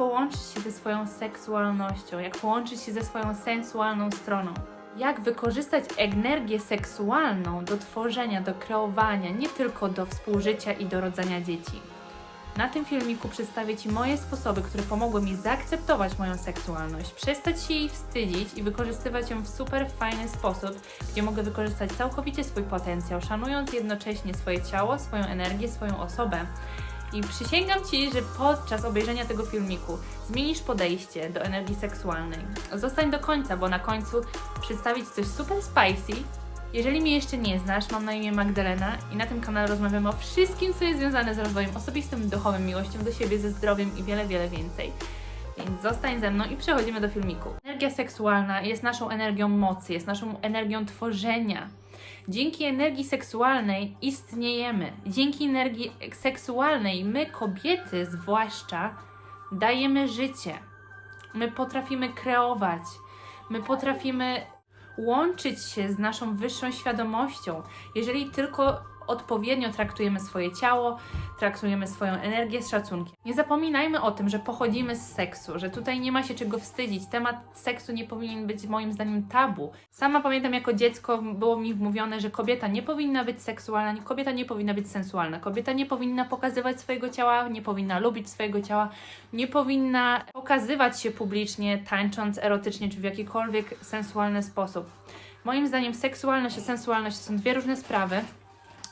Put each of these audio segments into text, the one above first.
połączyć się ze swoją seksualnością, jak połączyć się ze swoją sensualną stroną. Jak wykorzystać energię seksualną do tworzenia, do kreowania, nie tylko do współżycia i do rodzenia dzieci. Na tym filmiku przedstawię Ci moje sposoby, które pomogły mi zaakceptować moją seksualność, przestać się jej wstydzić i wykorzystywać ją w super fajny sposób, gdzie mogę wykorzystać całkowicie swój potencjał, szanując jednocześnie swoje ciało, swoją energię, swoją osobę. I przysięgam Ci, że podczas obejrzenia tego filmiku zmienisz podejście do energii seksualnej. Zostań do końca, bo na końcu przedstawić coś super spicy. Jeżeli mnie jeszcze nie znasz, mam na imię Magdalena i na tym kanale rozmawiamy o wszystkim, co jest związane z rozwojem osobistym, duchowym, miłością do siebie, ze zdrowiem i wiele, wiele więcej. Więc zostań ze mną i przechodzimy do filmiku. Energia seksualna jest naszą energią mocy, jest naszą energią tworzenia. Dzięki energii seksualnej istniejemy. Dzięki energii seksualnej my, kobiety zwłaszcza, dajemy życie. My potrafimy kreować. My potrafimy łączyć się z naszą wyższą świadomością, jeżeli tylko odpowiednio traktujemy swoje ciało, traktujemy swoją energię z szacunkiem. Nie zapominajmy o tym, że pochodzimy z seksu, że tutaj nie ma się czego wstydzić. Temat seksu nie powinien być moim zdaniem tabu. Sama pamiętam jako dziecko było mi wmówione, że kobieta nie powinna być seksualna, kobieta nie powinna być sensualna, kobieta nie powinna pokazywać swojego ciała, nie powinna lubić swojego ciała, nie powinna pokazywać się publicznie, tańcząc erotycznie czy w jakikolwiek sensualny sposób. Moim zdaniem seksualność i sensualność to są dwie różne sprawy.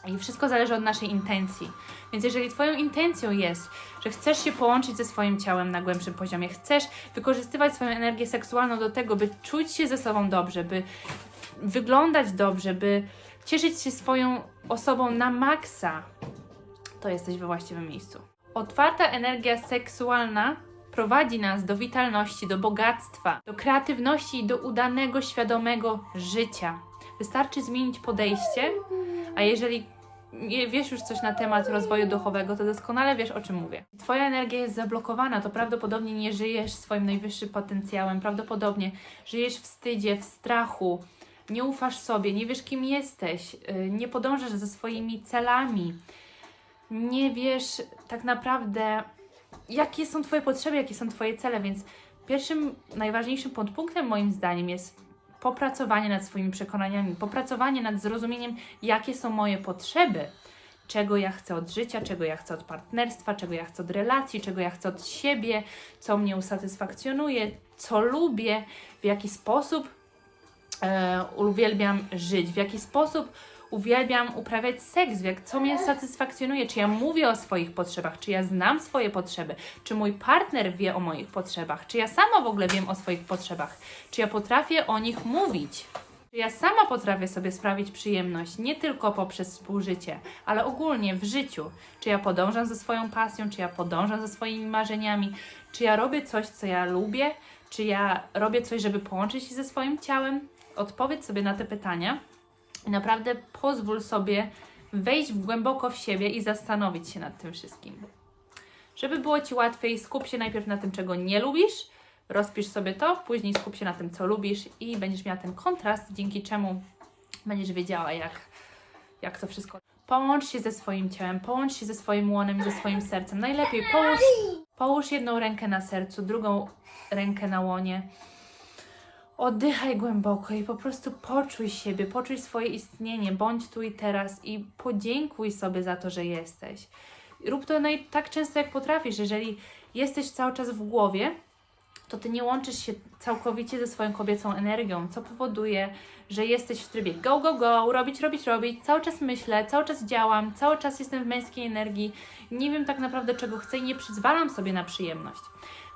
I wszystko zależy od naszej intencji. Więc jeżeli Twoją intencją jest, że chcesz się połączyć ze swoim ciałem na głębszym poziomie, chcesz wykorzystywać swoją energię seksualną do tego, by czuć się ze sobą dobrze, by wyglądać dobrze, by cieszyć się swoją osobą na maksa, to jesteś we właściwym miejscu. Otwarta energia seksualna prowadzi nas do witalności, do bogactwa, do kreatywności i do udanego, świadomego życia. Wystarczy zmienić podejście, a jeżeli wiesz już coś na temat rozwoju duchowego, to doskonale wiesz o czym mówię. Twoja energia jest zablokowana, to prawdopodobnie nie żyjesz swoim najwyższym potencjałem, prawdopodobnie żyjesz w wstydzie, w strachu, nie ufasz sobie, nie wiesz kim jesteś, yy, nie podążasz za swoimi celami, nie wiesz tak naprawdę jakie są Twoje potrzeby, jakie są Twoje cele, więc pierwszym, najważniejszym podpunktem moim zdaniem jest popracowanie nad swoimi przekonaniami, popracowanie nad zrozumieniem, jakie są moje potrzeby, czego ja chcę od życia, czego ja chcę od partnerstwa, czego ja chcę od relacji, czego ja chcę od siebie, co mnie usatysfakcjonuje, co lubię, w jaki sposób e, uwielbiam żyć, w jaki sposób uwielbiam uprawiać seks, jak, co mnie satysfakcjonuje, czy ja mówię o swoich potrzebach, czy ja znam swoje potrzeby, czy mój partner wie o moich potrzebach, czy ja sama w ogóle wiem o swoich potrzebach, czy ja potrafię o nich mówić. Czy ja sama potrafię sobie sprawić przyjemność, nie tylko poprzez współżycie, ale ogólnie w życiu. Czy ja podążam za swoją pasją, czy ja podążam za swoimi marzeniami, czy ja robię coś, co ja lubię, czy ja robię coś, żeby połączyć się ze swoim ciałem? Odpowiedz sobie na te pytania naprawdę pozwól sobie wejść głęboko w siebie i zastanowić się nad tym wszystkim. Żeby było Ci łatwiej, skup się najpierw na tym, czego nie lubisz, rozpisz sobie to, później skup się na tym, co lubisz i będziesz miała ten kontrast, dzięki czemu będziesz wiedziała, jak, jak to wszystko. Połącz się ze swoim ciałem, połącz się ze swoim łonem ze swoim sercem. Najlepiej połóż, połóż jedną rękę na sercu, drugą rękę na łonie. Oddychaj głęboko i po prostu poczuj siebie, poczuj swoje istnienie, bądź tu i teraz i podziękuj sobie za to, że jesteś. Rób to naj, tak często, jak potrafisz. Jeżeli jesteś cały czas w głowie, to ty nie łączysz się całkowicie ze swoją kobiecą energią, co powoduje, że jesteś w trybie go, go, go, robić, robić, robić, cały czas myślę, cały czas działam, cały czas jestem w męskiej energii, nie wiem tak naprawdę czego chcę i nie przyzwalam sobie na przyjemność.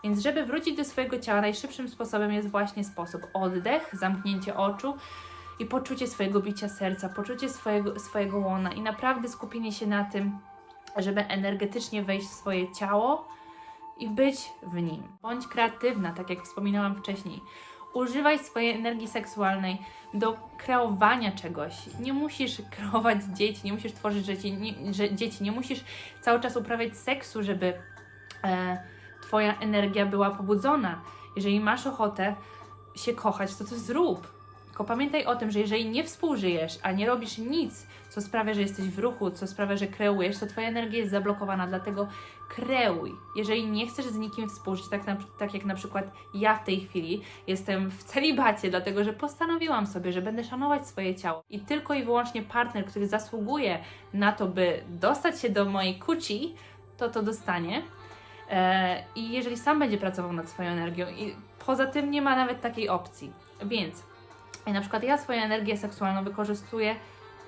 Więc żeby wrócić do swojego ciała, najszybszym sposobem jest właśnie sposób oddech, zamknięcie oczu i poczucie swojego bicia serca, poczucie swojego, swojego łona i naprawdę skupienie się na tym, żeby energetycznie wejść w swoje ciało i być w nim. Bądź kreatywna, tak jak wspominałam wcześniej. Używaj swojej energii seksualnej do kreowania czegoś. Nie musisz kreować dzieci, nie musisz tworzyć dzieci, nie, dzieci, nie musisz cały czas uprawiać seksu, żeby e, Twoja energia była pobudzona. Jeżeli masz ochotę się kochać, to to zrób. Tylko pamiętaj o tym, że jeżeli nie współżyjesz, a nie robisz nic, co sprawia, że jesteś w ruchu, co sprawia, że kreujesz, to Twoja energia jest zablokowana, dlatego kreuj. Jeżeli nie chcesz z nikim współżyć, tak, na, tak jak na przykład ja w tej chwili jestem w celibacie, dlatego że postanowiłam sobie, że będę szanować swoje ciało i tylko i wyłącznie partner, który zasługuje na to, by dostać się do mojej kuci, to to dostanie. E, I jeżeli sam będzie pracował nad swoją energią, i poza tym nie ma nawet takiej opcji. Więc na przykład ja swoją energię seksualną wykorzystuję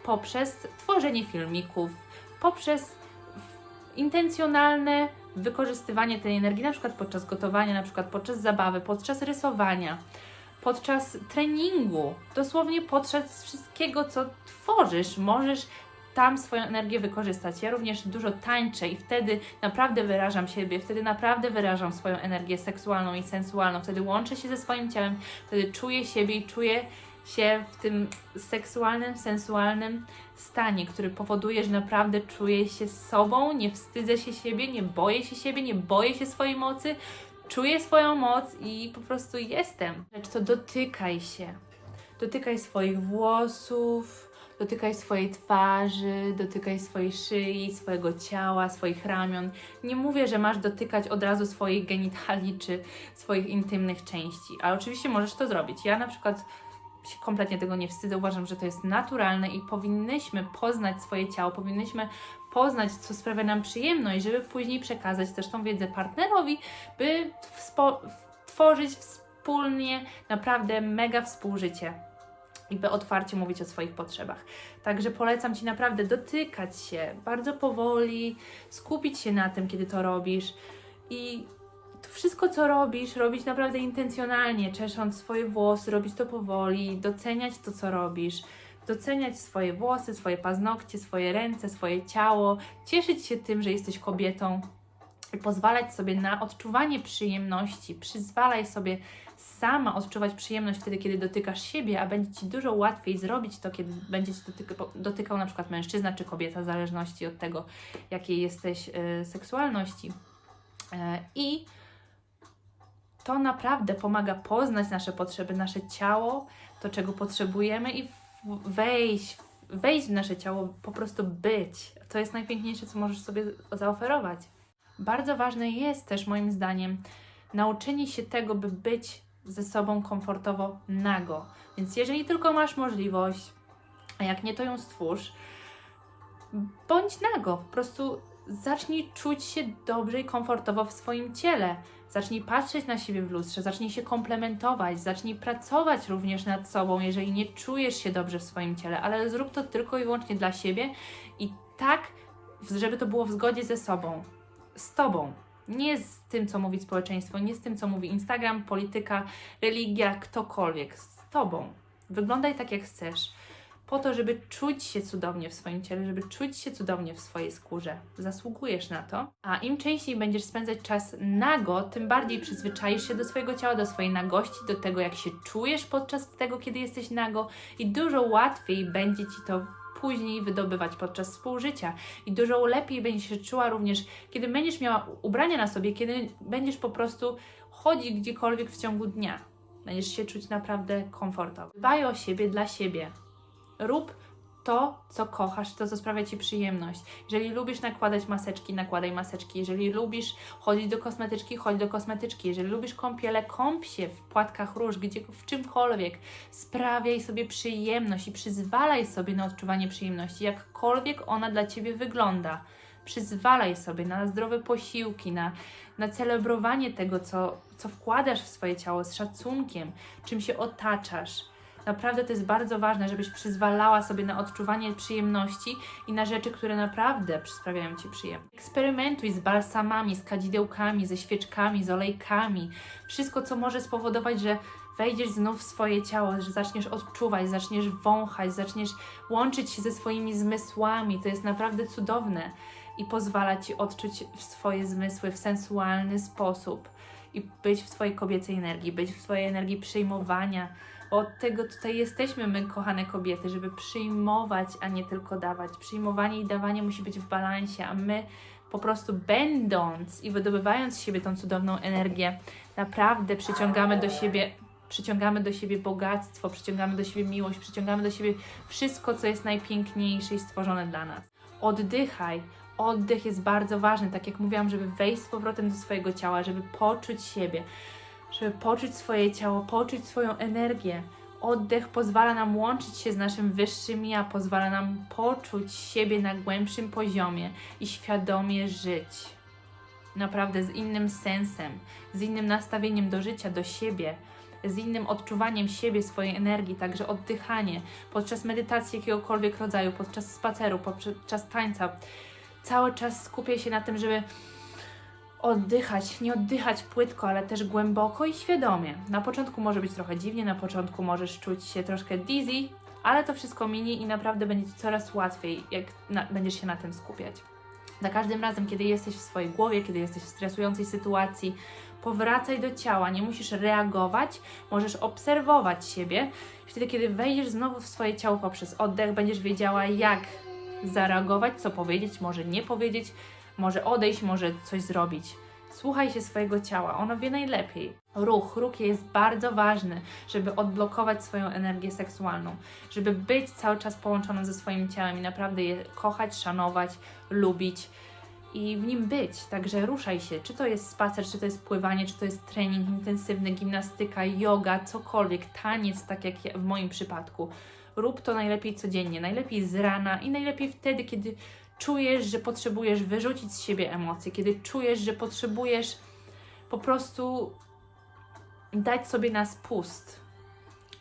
poprzez tworzenie filmików, poprzez intencjonalne wykorzystywanie tej energii, na przykład podczas gotowania, na przykład podczas zabawy, podczas rysowania, podczas treningu, dosłownie podczas wszystkiego, co tworzysz, możesz tam swoją energię wykorzystać. Ja również dużo tańczę i wtedy naprawdę wyrażam siebie, wtedy naprawdę wyrażam swoją energię seksualną i sensualną, wtedy łączę się ze swoim ciałem, wtedy czuję siebie i czuję się w tym seksualnym, sensualnym stanie, który powoduje, że naprawdę czuję się sobą, nie wstydzę się siebie, nie boję się siebie, nie boję się swojej mocy, czuję swoją moc i po prostu jestem. Lecz to dotykaj się. Dotykaj swoich włosów, dotykaj swojej twarzy, dotykaj swojej szyi, swojego ciała, swoich ramion. Nie mówię, że masz dotykać od razu swoich genitali czy swoich intymnych części, ale oczywiście możesz to zrobić. Ja na przykład się kompletnie tego nie wstydzę. Uważam, że to jest naturalne i powinnyśmy poznać swoje ciało, powinnyśmy poznać, co sprawia nam przyjemność, żeby później przekazać też tą wiedzę partnerowi, by tworzyć wspólnie naprawdę mega współżycie i by otwarcie mówić o swoich potrzebach. Także polecam Ci naprawdę dotykać się bardzo powoli, skupić się na tym, kiedy to robisz i wszystko, co robisz, robić naprawdę intencjonalnie, czesząc swoje włosy, robić to powoli, doceniać to, co robisz, doceniać swoje włosy, swoje paznokcie, swoje ręce, swoje ciało, cieszyć się tym, że jesteś kobietą pozwalać sobie na odczuwanie przyjemności, przyzwalaj sobie sama odczuwać przyjemność wtedy, kiedy dotykasz siebie, a będzie Ci dużo łatwiej zrobić to, kiedy będzie Ci dotyka, dotykał na przykład mężczyzna czy kobieta, w zależności od tego, jakiej jesteś y, seksualności. Y, I to naprawdę pomaga poznać nasze potrzeby, nasze ciało, to czego potrzebujemy i wejść, wejść w nasze ciało, po prostu być. To jest najpiękniejsze, co możesz sobie zaoferować. Bardzo ważne jest też moim zdaniem nauczenie się tego, by być ze sobą komfortowo nago. Więc jeżeli tylko masz możliwość, a jak nie, to ją stwórz, bądź nago. Po prostu zacznij czuć się dobrze i komfortowo w swoim ciele. Zacznij patrzeć na siebie w lustrze, zacznij się komplementować, zacznij pracować również nad sobą, jeżeli nie czujesz się dobrze w swoim ciele, ale zrób to tylko i wyłącznie dla siebie i tak, żeby to było w zgodzie ze sobą, z tobą. Nie z tym, co mówi społeczeństwo, nie z tym, co mówi Instagram, polityka, religia, ktokolwiek. Z tobą. Wyglądaj tak, jak chcesz po to, żeby czuć się cudownie w swoim ciele, żeby czuć się cudownie w swojej skórze. Zasługujesz na to. A im częściej będziesz spędzać czas nago, tym bardziej przyzwyczaisz się do swojego ciała, do swojej nagości, do tego, jak się czujesz podczas tego, kiedy jesteś nago, i dużo łatwiej będzie ci to później wydobywać podczas współżycia. I dużo lepiej będziesz się czuła również, kiedy będziesz miała ubrania na sobie, kiedy będziesz po prostu chodzić gdziekolwiek w ciągu dnia. Będziesz się czuć naprawdę komfortowo. Dbaj o siebie dla siebie. Rób to, co kochasz, to, co sprawia Ci przyjemność. Jeżeli lubisz nakładać maseczki, nakładaj maseczki. Jeżeli lubisz chodzić do kosmetyczki, chodź do kosmetyczki. Jeżeli lubisz kąpiele, kąp się w płatkach róż, gdzie, w czymkolwiek. Sprawiaj sobie przyjemność i przyzwalaj sobie na odczuwanie przyjemności, jakkolwiek ona dla Ciebie wygląda. Przyzwalaj sobie na zdrowe posiłki, na, na celebrowanie tego, co, co wkładasz w swoje ciało z szacunkiem, czym się otaczasz Naprawdę to jest bardzo ważne, żebyś przyzwalała sobie na odczuwanie przyjemności i na rzeczy, które naprawdę sprawiają Ci przyjemność. Eksperymentuj z balsamami, z kadzidełkami, ze świeczkami, z olejkami. Wszystko, co może spowodować, że wejdziesz znów w swoje ciało, że zaczniesz odczuwać, zaczniesz wąchać, zaczniesz łączyć się ze swoimi zmysłami. To jest naprawdę cudowne i pozwala Ci odczuć swoje zmysły w sensualny sposób i być w Twojej kobiecej energii, być w Twojej energii przyjmowania, od tego tutaj jesteśmy my, kochane kobiety, żeby przyjmować, a nie tylko dawać. Przyjmowanie i dawanie musi być w balansie, a my po prostu będąc i wydobywając z siebie tą cudowną energię, naprawdę przyciągamy do siebie Przyciągamy do siebie bogactwo, przyciągamy do siebie miłość, przyciągamy do siebie wszystko, co jest najpiękniejsze i stworzone dla nas. Oddychaj. Oddech jest bardzo ważny, tak jak mówiłam, żeby wejść z powrotem do swojego ciała, żeby poczuć siebie, żeby poczuć swoje ciało, poczuć swoją energię. Oddech pozwala nam łączyć się z naszym wyższym ja, pozwala nam poczuć siebie na głębszym poziomie i świadomie żyć. Naprawdę z innym sensem, z innym nastawieniem do życia, do siebie, z innym odczuwaniem siebie, swojej energii, także oddychanie podczas medytacji jakiegokolwiek rodzaju, podczas spaceru, podczas tańca. Cały czas skupię się na tym, żeby oddychać, nie oddychać płytko, ale też głęboko i świadomie. Na początku może być trochę dziwnie, na początku możesz czuć się troszkę dizzy, ale to wszystko minie i naprawdę będzie Ci coraz łatwiej, jak na, będziesz się na tym skupiać. Za każdym razem, kiedy jesteś w swojej głowie, kiedy jesteś w stresującej sytuacji, powracaj do ciała, nie musisz reagować, możesz obserwować siebie. Wtedy, kiedy wejdziesz znowu w swoje ciało poprzez oddech, będziesz wiedziała, jak zareagować, co powiedzieć, może nie powiedzieć, może odejść, może coś zrobić. Słuchaj się swojego ciała, ono wie najlepiej. Ruch, ruch jest bardzo ważny, żeby odblokować swoją energię seksualną, żeby być cały czas połączoną ze swoim ciałem i naprawdę je kochać, szanować, lubić i w nim być. Także ruszaj się, czy to jest spacer, czy to jest pływanie, czy to jest trening intensywny, gimnastyka, yoga, cokolwiek, taniec, tak jak ja- w moim przypadku. Rób to najlepiej codziennie, najlepiej z rana i najlepiej wtedy, kiedy czujesz, że potrzebujesz wyrzucić z siebie emocje, kiedy czujesz, że potrzebujesz po prostu dać sobie na spust.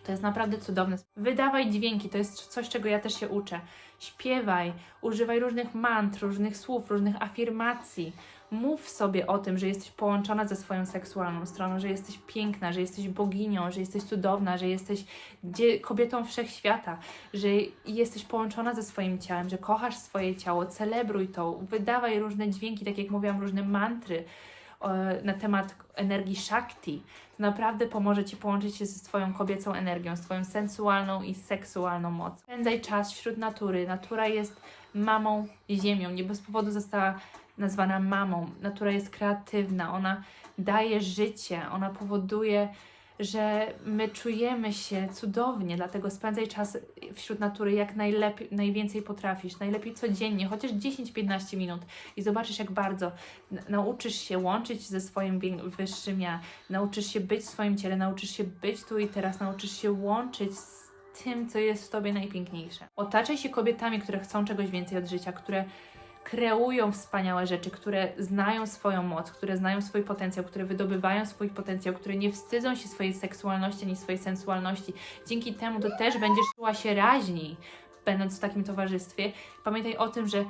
To jest naprawdę cudowne. Wydawaj dźwięki, to jest coś, czego ja też się uczę. Śpiewaj, używaj różnych mantr, różnych słów, różnych afirmacji. Mów sobie o tym, że jesteś połączona ze swoją seksualną stroną, że jesteś piękna, że jesteś boginią, że jesteś cudowna, że jesteś kobietą wszechświata, że jesteś połączona ze swoim ciałem, że kochasz swoje ciało, celebruj to, wydawaj różne dźwięki, tak jak mówiłam, różne mantry e, na temat energii Shakti. To naprawdę pomoże Ci połączyć się ze swoją kobiecą energią, swoją sensualną i seksualną mocą. Spędzaj czas wśród natury. Natura jest mamą ziemią. Nie bez powodu została nazwana mamą. Natura jest kreatywna, ona daje życie, ona powoduje, że my czujemy się cudownie, dlatego spędzaj czas wśród natury jak najlepiej, najwięcej potrafisz, najlepiej codziennie, chociaż 10-15 minut i zobaczysz jak bardzo nauczysz się łączyć ze swoim wyższym ja, nauczysz się być w swoim ciele, nauczysz się być tu i teraz, nauczysz się łączyć z tym, co jest w Tobie najpiękniejsze. Otaczaj się kobietami, które chcą czegoś więcej od życia, które kreują wspaniałe rzeczy, które znają swoją moc, które znają swój potencjał, które wydobywają swój potencjał, które nie wstydzą się swojej seksualności ani swojej sensualności. Dzięki temu to też będziesz czuła się raźniej, będąc w takim towarzystwie. Pamiętaj o tym, że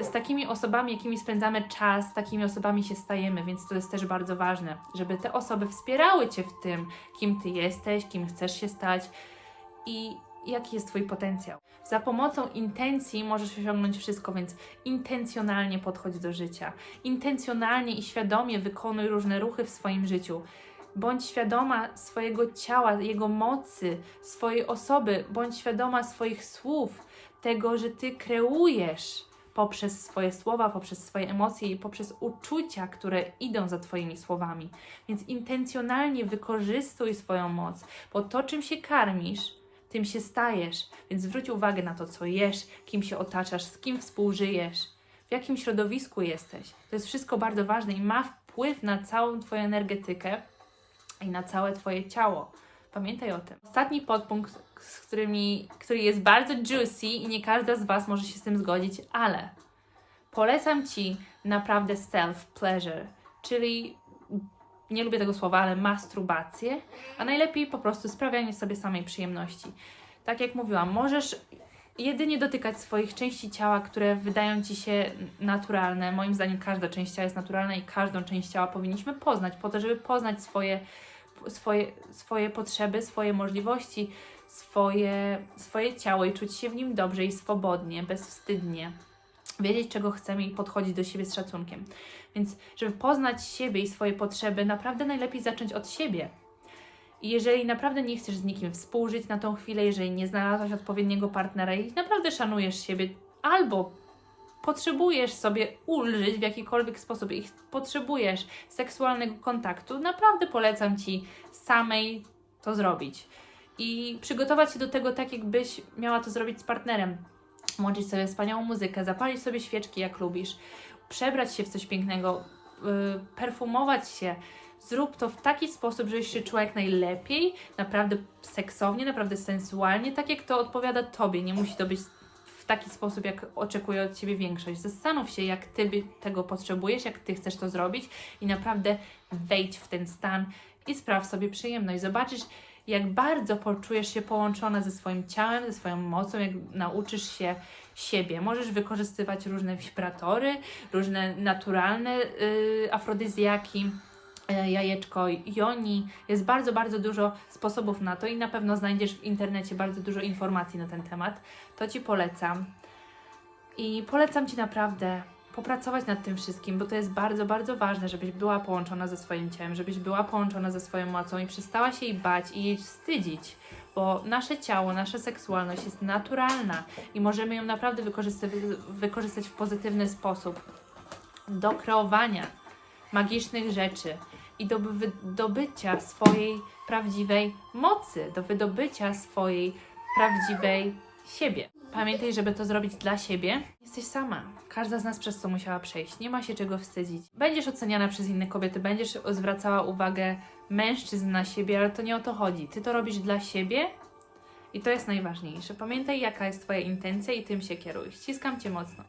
z takimi osobami, jakimi spędzamy czas, takimi osobami się stajemy, więc to jest też bardzo ważne, żeby te osoby wspierały Cię w tym, kim Ty jesteś, kim chcesz się stać i jaki jest Twój potencjał. Za pomocą intencji możesz osiągnąć wszystko, więc intencjonalnie podchodź do życia. Intencjonalnie i świadomie wykonuj różne ruchy w swoim życiu. Bądź świadoma swojego ciała, jego mocy, swojej osoby, bądź świadoma swoich słów, tego, że Ty kreujesz poprzez swoje słowa, poprzez swoje emocje i poprzez uczucia, które idą za Twoimi słowami. Więc intencjonalnie wykorzystuj swoją moc, bo to, czym się karmisz, tym się stajesz. Więc zwróć uwagę na to, co jesz, kim się otaczasz, z kim współżyjesz, w jakim środowisku jesteś. To jest wszystko bardzo ważne i ma wpływ na całą Twoją energetykę i na całe Twoje ciało. Pamiętaj o tym. Ostatni podpunkt, z którymi, który jest bardzo juicy i nie każda z Was może się z tym zgodzić, ale polecam Ci naprawdę self-pleasure, czyli nie lubię tego słowa, ale masturbację, a najlepiej po prostu sprawianie sobie samej przyjemności. Tak jak mówiłam, możesz jedynie dotykać swoich części ciała, które wydają Ci się naturalne. Moim zdaniem każda część ciała jest naturalna i każdą część ciała powinniśmy poznać, po to, żeby poznać swoje, swoje, swoje potrzeby, swoje możliwości, swoje, swoje ciało i czuć się w nim dobrze i swobodnie, bezwstydnie. Wiedzieć, czego chcemy i podchodzić do siebie z szacunkiem. Więc, żeby poznać siebie i swoje potrzeby, naprawdę najlepiej zacząć od siebie. I jeżeli naprawdę nie chcesz z nikim współżyć na tą chwilę, jeżeli nie znalazłaś odpowiedniego partnera i naprawdę szanujesz siebie, albo potrzebujesz sobie ulżyć w jakikolwiek sposób i potrzebujesz seksualnego kontaktu, naprawdę polecam Ci samej to zrobić. I przygotować się do tego tak, jakbyś miała to zrobić z partnerem. Włączyć sobie wspaniałą muzykę, zapalić sobie świeczki, jak lubisz, przebrać się w coś pięknego, yy, perfumować się. Zrób to w taki sposób, żebyś się czuła jak najlepiej, naprawdę seksownie, naprawdę sensualnie, tak jak to odpowiada Tobie. Nie musi to być w taki sposób, jak oczekuje od Ciebie większość. Zastanów się, jak Ty tego potrzebujesz, jak Ty chcesz to zrobić i naprawdę wejdź w ten stan i spraw sobie przyjemność. Zobaczysz, jak bardzo poczujesz się połączona ze swoim ciałem, ze swoją mocą, jak nauczysz się siebie. Możesz wykorzystywać różne wibratory, różne naturalne yy, afrodyzjaki, yy, jajeczko joni. Jest bardzo, bardzo dużo sposobów na to i na pewno znajdziesz w internecie bardzo dużo informacji na ten temat. To Ci polecam. I polecam Ci naprawdę popracować nad tym wszystkim, bo to jest bardzo, bardzo ważne, żebyś była połączona ze swoim ciałem, żebyś była połączona ze swoją mocą i przestała się jej bać i jej wstydzić, bo nasze ciało, nasza seksualność jest naturalna i możemy ją naprawdę wykorzystać, w pozytywny sposób do kreowania magicznych rzeczy i do wydobycia swojej prawdziwej mocy, do wydobycia swojej prawdziwej siebie. Pamiętaj, żeby to zrobić dla siebie. Jesteś sama. Każda z nas przez to musiała przejść. Nie ma się czego wstydzić. Będziesz oceniana przez inne kobiety, będziesz zwracała uwagę mężczyzn na siebie, ale to nie o to chodzi. Ty to robisz dla siebie i to jest najważniejsze. Pamiętaj, jaka jest Twoja intencja i tym się kieruj. Ściskam Cię mocno.